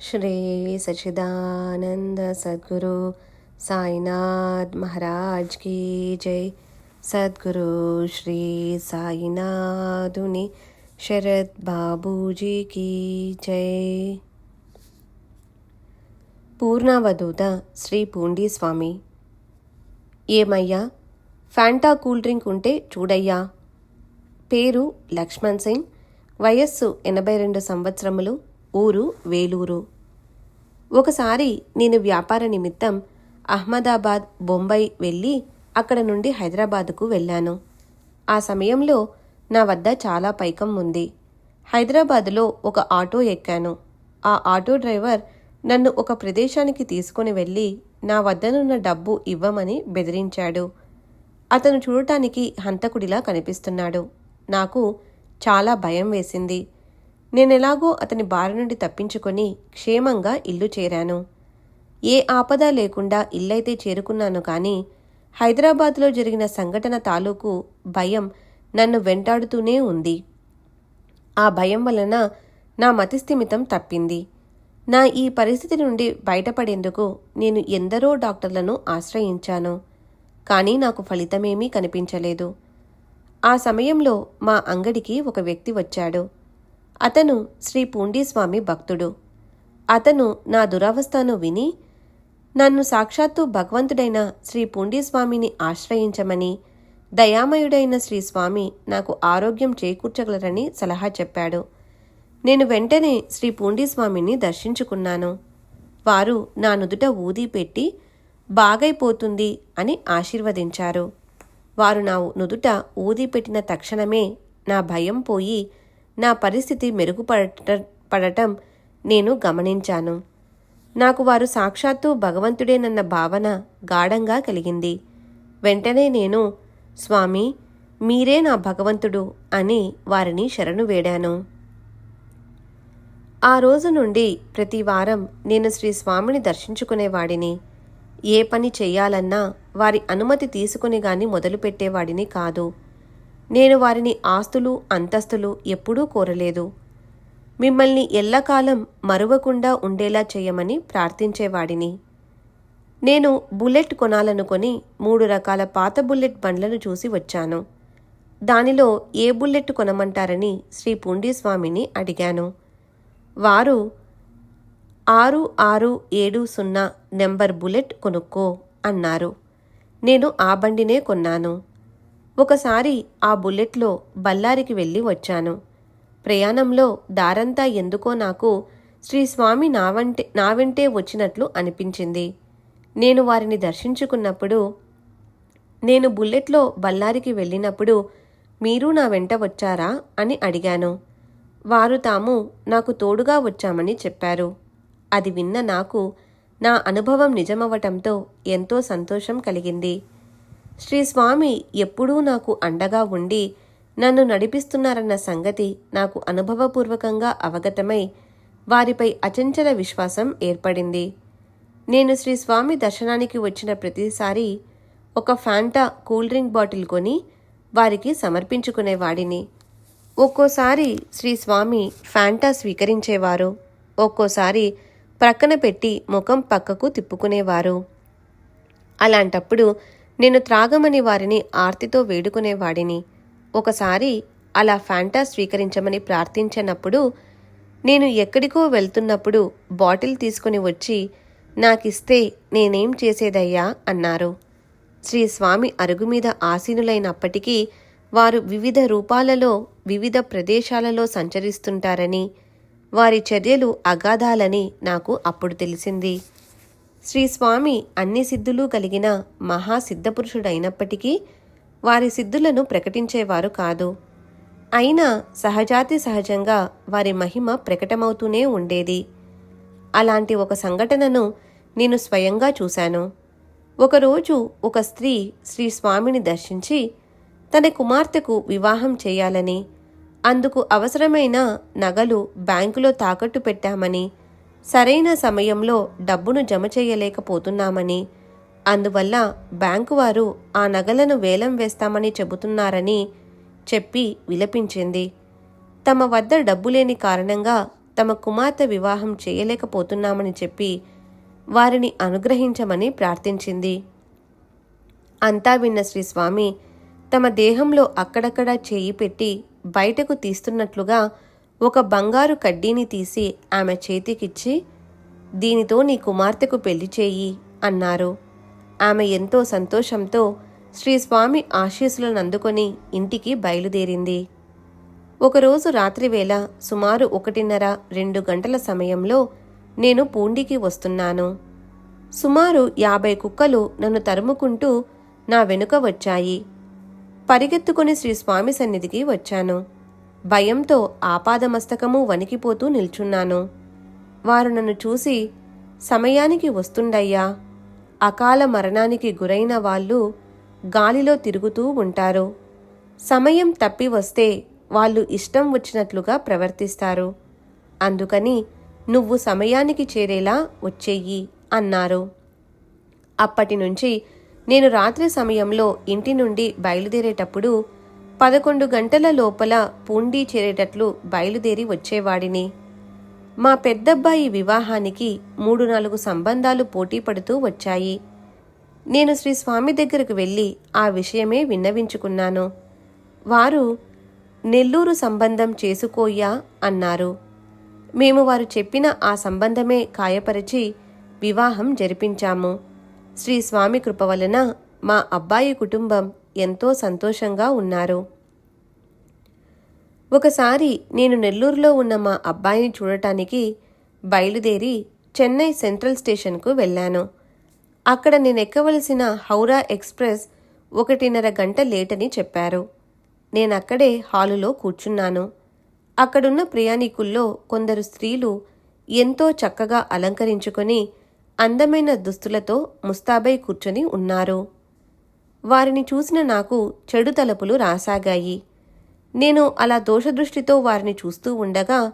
श्री सच्चिदानंद सद्गुरु साईनाथ महाराज की जय सद्गुरु श्री साईनाथुनि शरद బాబూజీ की జై పూర్ణావధూత శ్రీ పూండి స్వామి ఏమయ్యా ఫ్యాంటా కూల్ డ్రింక్ ఉంటే చూడయ్యా పేరు లక్ష్మణ్ సింగ్ వయస్సు ఎనభై రెండు సంవత్సరములు ఊరు వేలూరు. ఒకసారి నేను వ్యాపార నిమిత్తం అహ్మదాబాద్ బొంబాయి వెళ్ళి అక్కడ నుండి హైదరాబాదుకు వెళ్ళాను. ఆ సమయంలో నా వద్ద చాలా పైకం ఉంది. హైదరాబాదులో ఒక ఆటో ఎక్కాను. ఆ ఆటో డ్రైవర్ నన్ను ఒక ప్రదేశానికి తీసుకుని వెళ్ళి నా వద్దనున్న డబ్బు ఇవ్వమని బెదిరించాడు. అతను చూడటానికి హంతకుడిలా కనిపిస్తున్నాడు. నాకు చాలా భయం వేసింది. నేనెలాగో అతని బారి నుండి తప్పించుకొని క్షేమంగా ఇల్లు చేరాను. ఏ ఆపద లేకుండా ఇల్లైతే చేరుకున్నాను కానీ హైదరాబాద్లో జరిగిన సంఘటన తాలూకు భయం నన్ను వెంటాడుతూనే ఉంది. ఆ భయం వలన నా మతిస్థిమితం తప్పింది. నా ఈ పరిస్థితి నుండి బయటపడేందుకు నేను ఎందరో డాక్టర్లను ఆశ్రయించాను కానీ నాకు ఫలితమేమీ కనిపించలేదు. ఆ సమయంలో మా అంగడికి ఒక వ్యక్తి వచ్చాడు. అతను శ్రీ పూండీస్వామి భక్తుడు. అతను నా దురవస్థను విని నన్ను సాక్షాత్తు భగవంతుడైన శ్రీ పూండీస్వామిని ఆశ్రయించమని దయామయుడైన శ్రీ స్వామి నాకు ఆరోగ్యం చేకూర్చగలరని సలహా చెప్పాడు. నేను వెంటనే శ్రీ పూండీస్వామిని దర్శించుకున్నాను. వారు నా నుదుట ఊది పెట్టి బాగైపోతుంది అని ఆశీర్వదించారు. వారు నా నుదుట ఊది పెట్టిన తక్షణమే నా భయం పోయి నా పరిస్థితి మెరుగుపడట పడటం నేను గమనించాను. నాకు వారు సాక్షాత్తు భగవంతుడేనన్న భావన గాఢంగా కలిగింది. వెంటనే నేను స్వామి మీరే నా భగవంతుడు అని వారిని శరణు వేడాను. ఆ రోజు నుండి ప్రతి వారం నేను శ్రీ స్వామిని దర్శించుకునేవాడిని ఏ పని చెయ్యాలన్నా వారి అనుమతి తీసుకుని గాని మొదలుపెట్టేవాడిని కాదు. నేను వారిని ఆస్తులు అంతస్తులు ఎప్పుడూ కోరలేదు. మిమ్మల్ని ఎల్లకాలం మరువకుండా ఉండేలా చేయమని ప్రార్థించేవాడిని. నేను బుల్లెట్ కొనాలనుకొని మూడు రకాల పాత బుల్లెట్ బండ్లను చూసి వచ్చాను. దానిలో ఏ బుల్లెట్ కొనమంటారని శ్రీ పుండీస్వామిని అడిగాను. వారు ఆరు ఆరు ఏడు సున్నా నెంబర్ బుల్లెట్ కొనుక్కో అన్నారు. నేను ఆ బండినే కొన్నాను. ఒకసారి ఆ బుల్లెట్లో బళ్ళారికి వెళ్ళి వచ్చాను. ప్రయాణంలో దారంతా ఎందుకో నాకు శ్రీ స్వామి నా వంటే నా వెంటే వచ్చినట్లు అనిపించింది. నేను వారిని దర్శించుకున్నప్పుడు నేను బుల్లెట్లో బళ్ళారికి వెళ్ళినప్పుడు మీరు నా వెంట వచ్చారా అని అడిగాను. వారు తాము నాకు తోడుగా వచ్చామని చెప్పారు. అది విన్న నాకు నా అనుభవం నిజమవటంతో ఎంతో సంతోషం కలిగింది. శ్రీ స్వామి ఎప్పుడూ నాకు అండగా ఉండి నన్ను నడిపిస్తున్నారన్న సంగతి నాకు అనుభవపూర్వకంగా అవగతమై వారిపై అచంచల విశ్వాసం ఏర్పడింది. నేను శ్రీ స్వామి దర్శనానికి వచ్చిన ప్రతిసారి ఒక ఫ్యాంటా కూల్ డ్రింక్ బాటిల్ కొని వారికి సమర్పించుకునేవాడిని ఒక్కోసారి శ్రీ స్వామి ఫ్యాంటా స్వీకరించేవారు. ఒక్కోసారి ప్రక్కన పెట్టి ముఖం పక్కకు తిప్పుకునేవారు. అలాంటప్పుడు నేను త్రాగమని వారిని ఆర్తితో వేడుకునేవాడిని ఒకసారి అలా ఫ్యాంటా స్వీకరించమని ప్రార్థించినప్పుడు నేను ఎక్కడికో వెళ్తున్నప్పుడు బాటిల్ తీసుకుని వచ్చి నాకిస్తే నేనేం చేసేదయ్యా? అన్నారు. శ్రీ స్వామి అరుగు మీద ఆసీనులైనప్పటికీ వారు వివిధ రూపాలలో వివిధ ప్రదేశాలలో సంచరిస్తుంటారని వారి చర్యలు అగాధాలని నాకు అప్పుడు తెలిసింది. శ్రీ స్వామి అన్ని సిద్ధులు కలిగిన మహాసిద్ధపురుషుడైనప్పటికీ వారి సిద్ధులను ప్రకటించేవారు కాదు. అయినా సహజాతి సహజంగా వారి మహిమ ప్రకటమవుతూనే ఉండేది. అలాంటి ఒక సంఘటనను నేను స్వయంగా చూశాను. ఒకరోజు ఒక స్త్రీ శ్రీ స్వామిని దర్శించి తన కుమార్తెకు వివాహం చేయాలని అందుకు అవసరమైన నగలు బ్యాంకులో తాకట్టు పెట్టామని సరైన సమయంలో డబ్బును జమ చేయలేకపోతున్నామని అందువల్ల బ్యాంకు వారు ఆ నగలను వేలం వేస్తామని చెబుతున్నారని చెప్పి విలపించింది. తమ వద్ద డబ్బు లేని కారణంగా తమ కుమార్తె వివాహం చేయలేకపోతున్నామని చెప్పి వారిని అనుగ్రహించమని ప్రార్థించింది. అంతా విన్న శ్రీ స్వామి తమ దేహంలో అక్కడక్కడ చేయి పెట్టి బయటకు తీస్తున్నట్లుగా ఒక బంగారు కడ్డీని తీసి ఆమె చేతికిచ్చి దీనితో నీ కుమార్తెకు పెళ్ళి చేయి అన్నారు. ఆమె ఎంతో సంతోషంతో శ్రీస్వామి ఆశీస్సులను అందుకొని ఇంటికి బయలుదేరింది. ఒకరోజు రాత్రివేళ సుమారు ఒకటిన్నర రెండు గంటల సమయంలో నేను పూండికి వస్తున్నాను. సుమారు యాభై కుక్కలు నన్ను తరుముకుంటూ నా వెనుక వచ్చాయి. పరిగెత్తుకుని శ్రీ స్వామి సన్నిధికి వచ్చాను. భయంతో ఆపాదమస్తకము వణికిపోతూ నిల్చున్నాను. వారు నన్ను చూసి సమయానికి వస్తుండయ్యా. అకాల మరణానికి గురైన వాళ్ళు గాలిలో తిరుగుతూ ఉంటారు. సమయం తప్పి వస్తే వాళ్ళు ఇష్టం వచ్చినట్లుగా ప్రవర్తిస్తారు. అందుకని నువ్వు సమయానికి చేరేలా వచ్చేయి అన్నారు. అప్పటి నుంచి నేను రాత్రి సమయంలో ఇంటి నుండి బయలుదేరేటప్పుడు పదకొండు గంటల లోపల పూండి చేరేటట్లు బయలుదేరి వచ్చేవాడిని. మా పెద్దబ్బాయి వివాహానికి మూడు నాలుగు సంబంధాలు పోటీ పడుతూ వచ్చాయి. నేను శ్రీ స్వామి దగ్గరకు వెళ్ళి ఆ విషయమే విన్నవించుకున్నాను. వారు నెల్లూరు సంబంధం చేసుకోయ్యా అన్నారు. మేము వారు చెప్పిన ఆ సంబంధమే కాయపరిచి వివాహం జరిపించాము. శ్రీ స్వామి కృప వలన మా అబ్బాయి కుటుంబం ఎంతో సంతోషంగా ఉన్నారు. ఒకసారి నేను నెల్లూరులో ఉన్న మా అబ్బాయిని చూడటానికి బయలుదేరి చెన్నై సెంట్రల్ స్టేషన్కు వెళ్ళాను. అక్కడ నేను ఎక్కవలసిన హౌరా ఎక్స్ప్రెస్ ఒకటిన్నర గంట లేటని చెప్పారు. నేనక్కడే హాలులో కూర్చున్నాను. అక్కడున్న ప్రయాణికుల్లో కొందరు స్త్రీలు ఎంతో చక్కగా అలంకరించుకొని అందమైన దుస్తులతో ముస్తాబై కూర్చొని ఉన్నారు. వారిని చూసిన నాకు చెడు తలపులు రాసాగాయి. నేను అలా దోషదృష్టితో వారిని చూస్తూ ఉండగా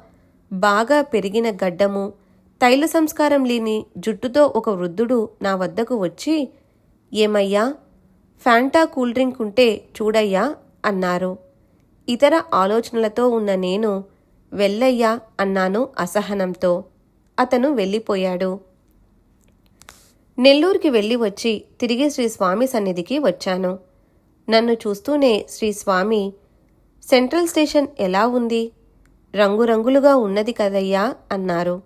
బాగా పెరిగిన గడ్డము తైల సంస్కారం లేని జుట్టుతో ఒక వృద్ధుడు నా వద్దకు వచ్చి ఏమయ్యా ఫ్యాంటా కూల్ డ్రింక్ ఉంటే చూడయ్యా అన్నారు. ఇతర ఆలోచనలతో ఉన్న నేను వెళ్ళయ్యా అన్నాను అసహనంతో. అతను వెళ్ళిపోయాడు. నెల్లూరుకి వెళ్ళి వచ్చి తిరిగి శ్రీ స్వామి సన్నిధికి వచ్చాను. నన్ను చూస్తూనే శ్రీ స్వామి సెంట్రల్ స్టేషన్ ఎలా ఉంది? రంగురంగులుగా ఉన్నది కదయ్యా అన్నారు.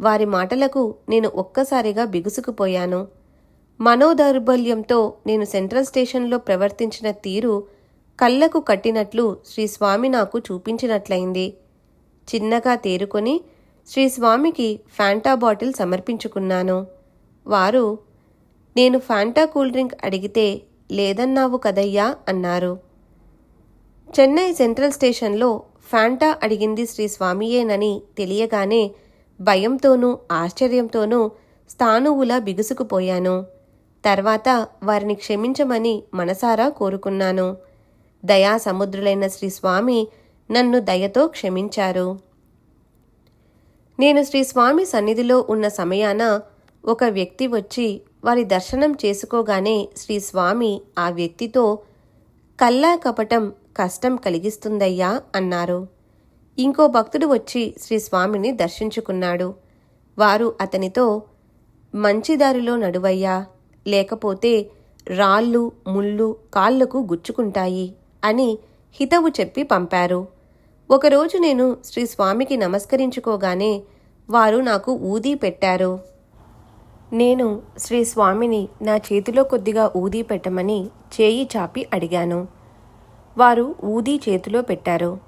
వారి మాటలకు నేను ఒక్కసారిగా బిగుసుకుపోయాను. మనోదౌర్బల్యంతో నేను సెంట్రల్ స్టేషన్లో ప్రవర్తించిన తీరు కళ్ళకు కట్టినట్లు శ్రీస్వామి నాకు చూపించినట్లయింది. చిన్నగా తేరుకొని శ్రీ స్వామికి ఫ్యాంటా బాటిల్ సమర్పించుకున్నాను. వారు నేను ఫాంటా కూల్ డ్రింక్ అడిగితే లేదన్నావు కదయ్యా అన్నారు. చెన్నై సెంట్రల్ స్టేషన్లో ఫాంటా అడిగింది శ్రీ స్వామియేనని తెలియగానే భయంతోనూ ఆశ్చర్యంతోనూ స్థానువులా బిగుసుకుపోయాను. తర్వాత వారిని క్షమించమని మనసారా కోరుకున్నాను. దయా సముద్రులైన శ్రీ స్వామి నన్ను దయతో క్షమించారు. నేను శ్రీ స్వామి సన్నిధిలో ఉన్న సమయాన ఒక వ్యక్తి వచ్చి వారి దర్శనం చేసుకోగానే శ్రీ స్వామి ఆ వ్యక్తితో కల్లా కపటం కష్టం కలిగిస్తుందయ్యా అన్నారు. ఇంకో భక్తుడు వచ్చి శ్రీ స్వామిని దర్శించుకున్నాడు. వారు అతనితో మంచి దారిలో నడువయ్యా లేకపోతే రాళ్ళు ముళ్ళు కాళ్ళకు గుచ్చుకుంటాయి అని హితవు చెప్పి పంపారు. ఒకరోజు నేను శ్రీ స్వామికి నమస్కరించుకోగానే వారు నాకు ఊదీ పెట్టారు. నేను శ్రీ స్వామిని నా చేతిలో కొద్దిగా ఊదీ పెట్టమని చేయి చాపి అడిగాను. వారు ఊదీ చేతిలో పెట్టారు.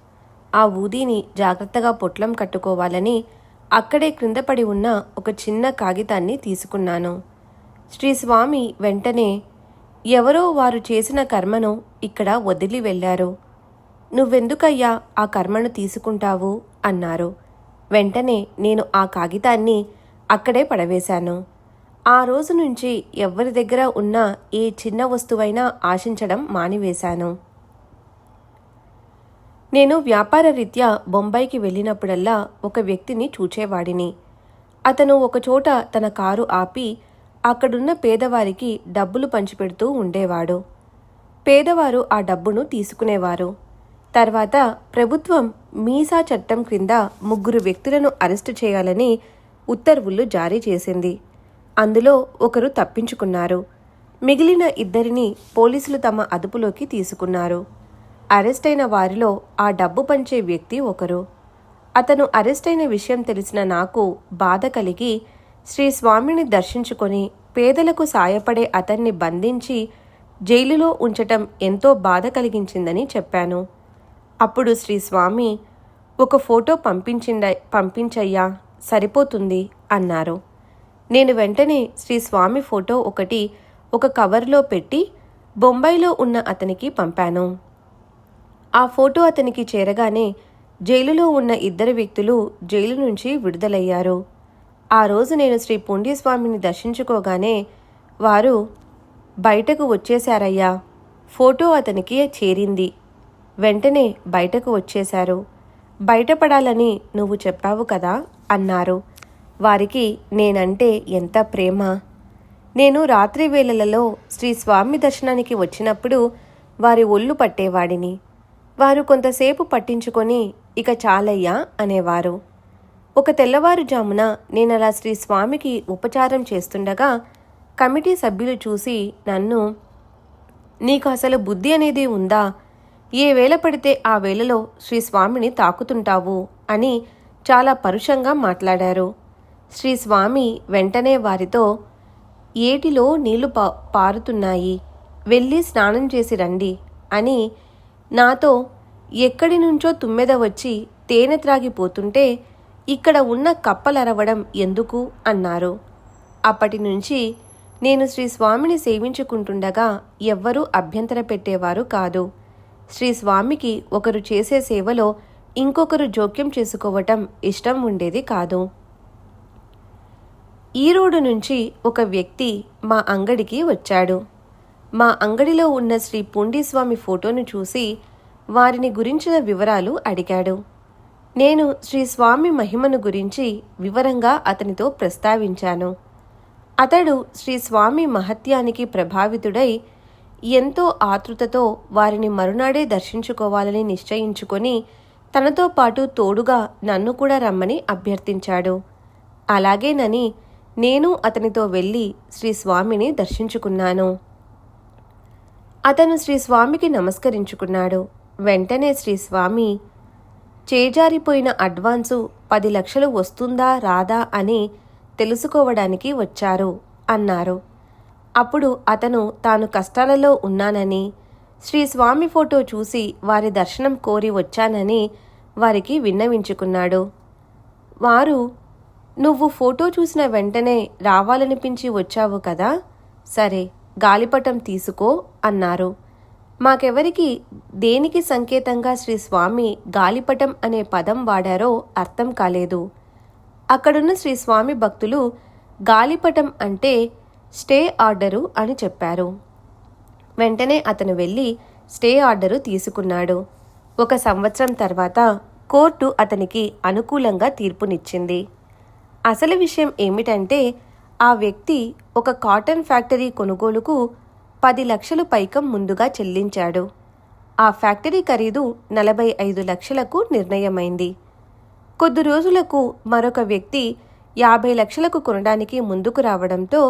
ఆ ఊదీని జాగ్రత్తగా పొట్లం కట్టుకోవాలని అక్కడే క్రింద పడి ఉన్న ఒక చిన్న కాగితాన్ని తీసుకున్నాను. శ్రీ స్వామి వెంటనే ఎవరో వారు చేసిన కర్మను ఇక్కడ వదిలి వెళ్ళారు. నువ్వెందుకయ్యా ఆ కర్మను తీసుకుంటావు? అన్నారు. వెంటనే నేను ఆ కాగితాన్ని అక్కడే పడవేశాను. ఆ రోజు నుంచి ఎవరి దగ్గర ఉన్న ఏ చిన్న వస్తువైనా ఆశించడం మానివేశాను. నేను వ్యాపార రీత్యా బొంబాయికి వెళ్ళినప్పుడల్లా ఒక వ్యక్తిని చూచేవాడిని. అతను ఒకచోట తన కారు ఆపి అక్కడున్న పేదవారికి డబ్బులు పంచిపెడుతూ ఉండేవాడు. పేదవారు ఆ డబ్బును తీసుకునేవారు. తర్వాత ప్రభుత్వం మీసా చట్టం క్రింద ముగ్గురు వ్యక్తులను అరెస్టు చేయాలని ఉత్తర్వులు జారీ చేసింది. అందులో ఒకరు తప్పించుకున్నారు. మిగిలిన ఇద్దరిని పోలీసులు తమ అదుపులోకి తీసుకున్నారు. అరెస్ట్ అయిన వారిలో ఆ డబ్బు పంచే వ్యక్తి ఒకరు. అతను అరెస్ట్ అయిన విషయం తెలిసిన నాకు బాధ కలిగి శ్రీ స్వామిని దర్శించుకొని పేదలకు సాయపడే అతన్ని బంధించి జైలులో ఉంచటం ఎంతో బాధ కలిగించిందని చెప్పాను. అప్పుడు శ్రీ స్వామి ఒక ఫోటో పంపించిండ పంపించయ్యా సరిపోతుంది అన్నారు. నేను వెంటనే శ్రీ స్వామి ఫోటో ఒకటి ఒక కవర్లో పెట్టి బొంబాయిలో ఉన్న అతనికి పంపాను. ఆ ఫోటో అతనికి చేరగానే జైలులో ఉన్న ఇద్దరు వ్యక్తులు జైలు నుంచి విడుదలయ్యారు. ఆ రోజు నేను శ్రీ పుండీస్వామిని దర్శించుకోగానే వారు బయటకు వచ్చేశారయ్యా. ఫోటో అతనికి చేరింది. వెంటనే బయటకు వచ్చేశారు. బయటపడాలని నువ్వు చెప్పావు కదా అన్నారు. వారికి నేనంటే ఎంత ప్రేమ? నేను రాత్రి వేళలలో శ్రీ స్వామి దర్శనానికి వచ్చినప్పుడు వారి ఒళ్ళు పట్టేవాడిని. వారు కొంతసేపు పట్టించుకొని ఇక చాలయ్యా అనేవారు. ఒక తెల్లవారుజామున నేను అలా శ్రీ స్వామికి ఉపచారం చేస్తుండగా కమిటీ సభ్యులు చూసి నన్ను నీకు అసలు బుద్ధి అనేది ఉందా? ఏ వేళ పడితే ఆ వేళలో శ్రీ స్వామిని తాకుతుంటావు అని చాలా పరుషంగా మాట్లాడారు. శ్రీ స్వామి వెంటనే వారితో ఏటిలో నీళ్ళు పా పారుతున్నాయి? వెళ్ళి స్నానం చేసి రండి అని నాతో ఎక్కడి నుంచో తుమ్మెద వచ్చి తేనె త్రాగిపోతుంటే ఇక్కడ ఉన్న కప్పలరవడం ఎందుకు అన్నారు. అప్పటి నుంచి నేను శ్రీ స్వామిని సేవించుకుంటుండగా ఎవ్వరూ అభ్యంతర పెట్టేవారు కాదు. శ్రీ స్వామికి ఒకరు చేసే సేవలో ఇంకొకరు జోక్యం చేసుకోవటం ఇష్టం ఉండేది కాదు. ఈరోడు నుంచి ఒక వ్యక్తి మా అంగడికి వచ్చాడు. మా అంగడిలో ఉన్న శ్రీ పుండీస్వామి ఫోటోను చూసి వారిని గురించిన వివరాలు అడిగాడు. నేను శ్రీ స్వామి మహిమను గురించి వివరంగా అతనితో ప్రస్తావించాను. అతడు శ్రీ స్వామి మహత్యానికి ప్రభావితుడై ఎంతో ఆతృతతో వారిని మరునాడే దర్శించుకోవాలని నిశ్చయించుకొని తనతో పాటు తోడుగా నన్ను కూడా రమ్మని అభ్యర్థించాడు. అలాగేనని నేను అతనితో వెళ్ళి శ్రీ స్వామిని దర్శించుకున్నాను. అతను శ్రీ స్వామికి నమస్కరించుకున్నాడు. వెంటనే శ్రీ స్వామి చేజారిపోయిన అడ్వాన్సు పది లక్షలు వస్తుందా రాదా అని తెలుసుకోవడానికి వచ్చారు అన్నారు. అప్పుడు అతను తాను కష్టాలలో ఉన్నానని శ్రీ స్వామి ఫోటో చూసి వారి దర్శనం కోరి వచ్చానని వారికి విన్నవించుకున్నాడు. వారు నువ్వు ఫోటో చూసిన వెంటనే రావాలనిపించి వచ్చావు కదా? సరే గాలిపటం తీసుకో అన్నారు. మాకెవరికి దేనికి సంకేతంగా శ్రీ స్వామి గాలిపటం అనే పదం వాడారో అర్థం కాలేదు. అక్కడున్న శ్రీ స్వామి భక్తులు గాలిపటం అంటే స్టే ఆర్డరు అని చెప్పారు. వెంటనే అతను వెళ్ళి స్టే ఆర్డరు తీసుకున్నాడు. ఒక సంవత్సరం తర్వాత కోర్టు అతనికి అనుకూలంగా తీర్పునిచ్చింది. అసలు విషయం ఏమిటంటే ఆ వ్యక్తి ఒక కాటన్ ఫ్యాక్టరీ కొనుగోలుకు పది లక్షలు పైకం ముందుగా చెల్లించాడు. ఆ ఫ్యాక్టరీ ఖరీదు నలభై ఐదు లక్షలకు నిర్ణయమైంది. కొద్ది రోజులకు మరొక వ్యక్తి యాభై లక్షలకు కొనడానికి ముందుకు రావడంతో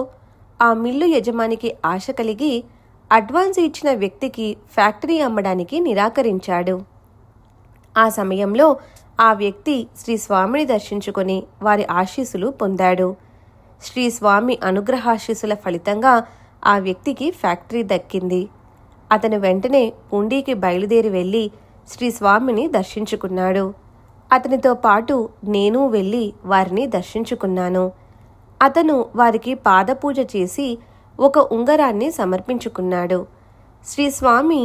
ఆ మిల్లు యజమానికి ఆశ కలిగి అడ్వాన్స్ ఇచ్చిన వ్యక్తికి ఫ్యాక్టరీ అమ్మడానికి నిరాకరించాడు. ఆ సమయంలో ఆ వ్యక్తి శ్రీ స్వామిని దర్శించుకొని వారి ఆశీస్సులు పొందాడు. శ్రీ స్వామి అనుగ్రహాశీస్సుల ఫలితంగా ఆ వ్యక్తికి ఫ్యాక్టరీ దక్కింది. అతను వెంటనే పూండీకి బయలుదేరి వెళ్ళి శ్రీ స్వామిని దర్శించుకున్నాడు. అతనితో పాటు నేను వెళ్ళి వారిని దర్శించుకున్నాను. అతను వారికి పాదపూజ చేసి ఒక ఉంగరాన్ని సమర్పించుకున్నాడు. శ్రీ స్వామి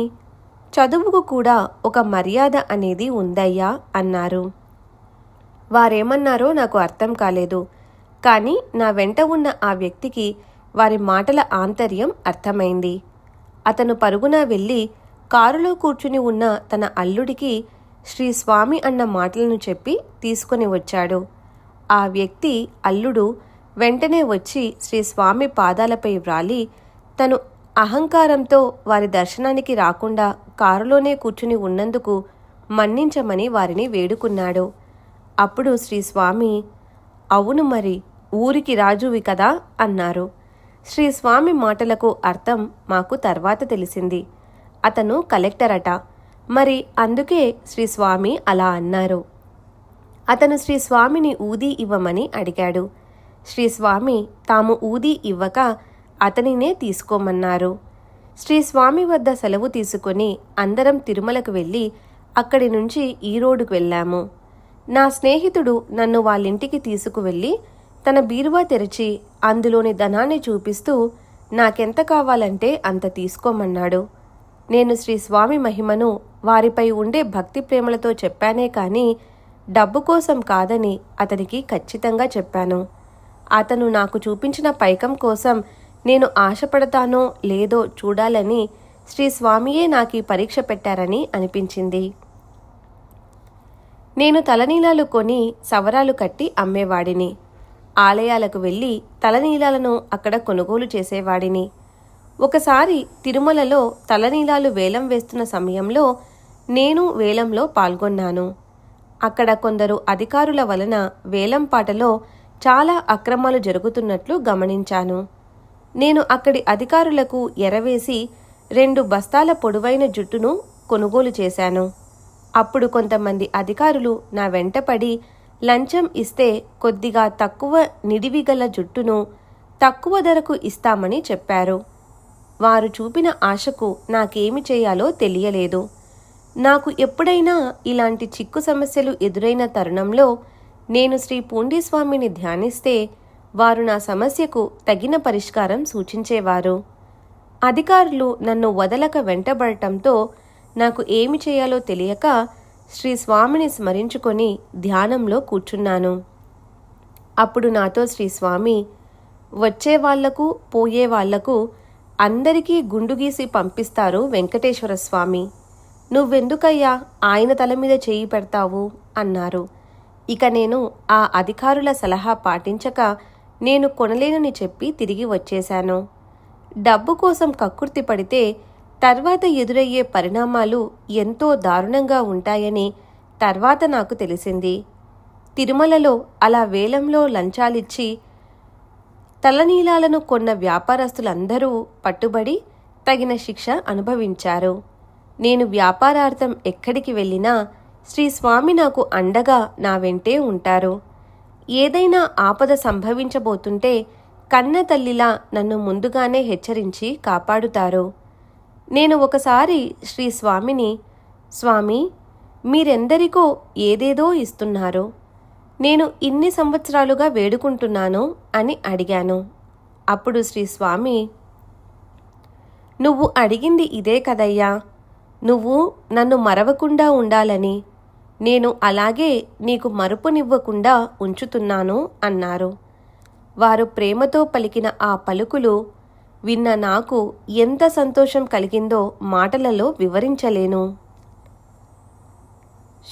చదువుకు కూడా ఒక మర్యాద అనేది ఉందయ్యా అన్నారు. వారేమన్నారో నాకు అర్థం కాలేదు. కానీ నా వెంట ఉన్న ఆ వ్యక్తికి వారి మాటల ఆంతర్యం అర్థమైంది. అతను పరుగున వెళ్ళి కారులో కూర్చుని ఉన్న తన అల్లుడికి శ్రీ స్వామి అన్న మాటలను చెప్పి తీసుకొని వచ్చాడు. ఆ వ్యక్తి అల్లుడు వెంటనే వచ్చి శ్రీ స్వామి పాదాలపై వ్రాలి తను అహంకారంతో వారి దర్శనానికి రాకుండా కారులోనే కూర్చుని ఉన్నందుకు మన్నించమని వారిని వేడుకున్నాడు. అప్పుడు శ్రీ స్వామి అవును మరి ఊరికి రాజువి కదా అన్నారు. శ్రీ స్వామి మాటలకు అర్థం మాకు తర్వాత తెలిసింది. అతను కలెక్టర్ అట మరి అందుకే శ్రీ స్వామి అలా అన్నారు. అతను శ్రీ స్వామిని ఊది ఇవ్వమని అడిగాడు. శ్రీ స్వామి తాము ఊది ఇవ్వక అతనినే తీసుకోమన్నారు. శ్రీ స్వామి వద్ద సెలవు తీసుకుని అందరం తిరుమలకు వెళ్ళి అక్కడి నుంచి ఈరోడుకు వెళ్ళాము. నా స్నేహితుడు నన్ను వాళ్ళింటికి తీసుకువెళ్ళి తన బీరువా తెరిచి అందులోని ధనాన్ని చూపిస్తూ నాకెంత కావాలంటే అంత తీసుకోమన్నాడు. నేను శ్రీ స్వామి మహిమను వారిపై ఉండే భక్తి ప్రేమలతో చెప్పానే కానీ డబ్బు కోసం కాదని అతనికి ఖచ్చితంగా చెప్పాను. అతను నాకు చూపించిన పైకం కోసం నేను ఆశపడతానో లేదో చూడాలని శ్రీ స్వామియే నాకు ఈ పరీక్ష పెట్టారని అనిపించింది. నేను తలనీలాలు కొని సవరాలు కట్టి అమ్మేవాడిని. ఆలయాలకు వెళ్ళి తలనీలాలను అక్కడ కొనుగోలు చేసేవాడిని. ఒకసారి తిరుమలలో తలనీలాలు వేలం వేస్తున్న సమయంలో నేను వేలంలో పాల్గొన్నాను. అక్కడ కొందరు అధికారుల వలన వేలం పాటలో చాలా అక్రమాలు జరుగుతున్నట్లు గమనించాను. నేను అక్కడి అధికారులకు ఎరవేసి రెండు బస్తాల పొడవైన జుట్టును కొనుగోలు చేశాను. అప్పుడు కొంతమంది అధికారులు నా వెంటపడి లంచం ఇస్తే కొద్దిగా తక్కువ నిడివిగల జుట్టును తక్కువ ధరకు ఇస్తామని చెప్పారు. వారు చూపిన ఆశకు నాకేమి చేయాలో తెలియలేదు. నాకు ఎప్పుడైనా ఇలాంటి చిక్కు సమస్యలు ఎదురైన తరుణంలో నేను శ్రీ పూండీస్వామిని ధ్యానిస్తే వారు నా సమస్యకు తగిన పరిష్కారం సూచించేవారు. అధికారులు నన్ను వదలక వెంటబడటంతో నాకు ఏమి చేయాలో తెలియక శ్రీ స్వామిని స్మరించుకొని ధ్యానంలో కూర్చున్నాను. అప్పుడు నాతో శ్రీ స్వామి వచ్చే వాళ్ళకు పోయే వాళ్ళకు అందరికీ గుండు గీసి పంపిస్తారు వెంకటేశ్వర స్వామి. నువ్వెందుకయ్యా ఆయన తల మీద చేయి పెడతావు? అన్నారు. ఇక నేను ఆ అధికారుల సలహా పాటించక నేను కొనలేనని చెప్పి తిరిగి వచ్చేశాను. డబ్బు కోసం కక్కుర్తి పడితే తర్వాత ఎదురయ్యే పరిణామాలు ఎంతో దారుణంగా ఉంటాయని తర్వాత నాకు తెలిసింది. తిరుమలలో అలా వేలంలో లంచాలిచ్చి తలనీలాలను కొన్న వ్యాపారస్తులందరూ పట్టుబడి తగిన శిక్ష అనుభవించారు. నేను వ్యాపారార్థం ఎక్కడికి వెళ్ళినా శ్రీ స్వామి నాకు అండగా నా వెంటే ఉంటారు. ఏదైనా ఆపద సంభవించబోతుంటే కన్న తల్లిలా నన్ను ముందుగానే హెచ్చరించి కాపాడుతారు. నేను ఒకసారి శ్రీ స్వామిని స్వామి మీరెందరికో ఏదేదో ఇస్తున్నారు. నేను ఇన్ని సంవత్సరాలుగా వేడుకుంటున్నాను అని అడిగాను. అప్పుడు శ్రీ స్వామి నువ్వు అడిగింది ఇదే కదయ్యా. నువ్వు నన్ను మరవకుండా ఉండాలని నేను అలాగే నీకు మరుపునివ్వకుండా ఉంచుతున్నాను అన్నారు. వారు ప్రేమతో పలికిన ఆ పలుకులు విన్న నాకు ఎంత సంతోషం కలిగిందో మాటలలో వివరించలేను.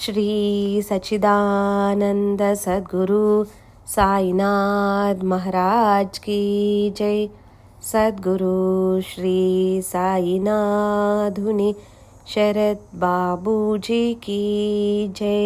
శ్రీ సచిదానంద సద్గురు సాయినాథ్ మహారాజ్ కీ జై. సద్గురు శ్రీ సాయినాథుని శరత్ బాబూజీ కీ జై